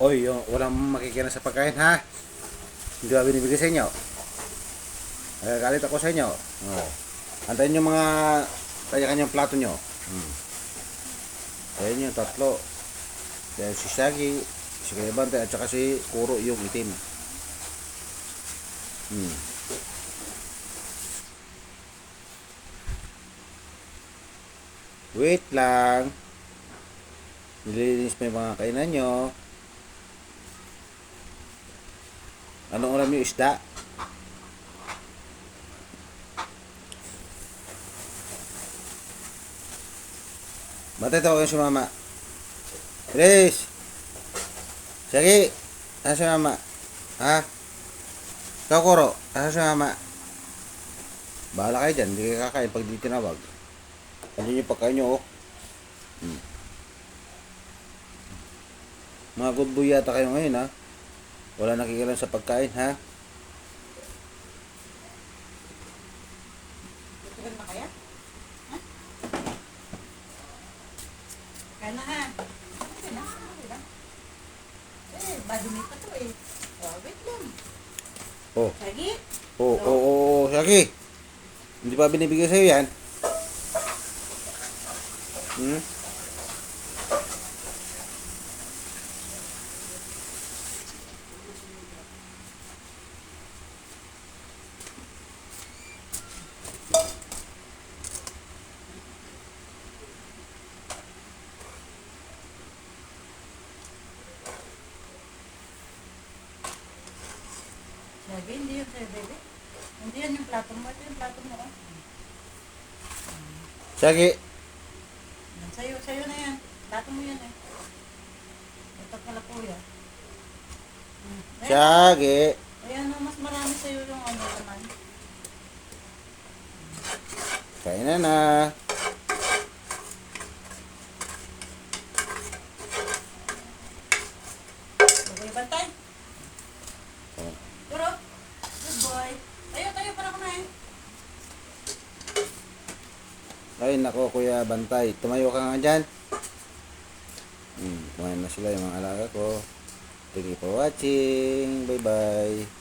Oy, yung walang makikita sa pagkain ha. Hindi ba binibigay sa inyo? Nagagalit ako sa inyo. Oh. Antayin yung mga kanya-kanyang plato nyo. Hmm. Ayan yung tatlo. Kaya si Shaggy, si Kuya Bante, at saka si Kuro yung itim. Hmm. Wait lang. Nililinis mo yung mga kainan nyo. Anong ulam yung isda? Batay tawagan si mama. Grace! Sige! Asa si mama? Ha? Ikaw, Kuro? Asa si mama? Bahala kayo dyan. Hindi kayo kakain pag di tinawag. Ano yung pagkain nyo, oh? Hmm. Mga good boy yata kayo ngayon, ha? Wala nakikilam sa pagkain, ha? Tutugan na kaya? Ha? Kaya na ha. Okay na, okay. Eh, badumi pa to eh. Oh, wait lang. Oh, Lagi? oh, oh, oh, oh, Shaggy. Hindi pa binibigay sa'yo yan. Hmm? Lagi, hindi yun sa'yo. Hindi yan yung plato mo. Ito yung plato mo. Shaggy. Yan, Sa'yo, sa'yo na yan. Plato mo yan eh. Ito pala kuya. Hmm. Ayan, Shaggy. ayan, oh, mas marami sa'yo yung ano naman. Kain na na. Okay, bantay. Oh. Puro. Good boy. Tayo, tayo, para kumain. Ay, nako, Kuya Bantay. Tumayo ka nga dyan. Hmm, kumain na sila yung mga alaga ko. Thank you for watching. Bye-bye.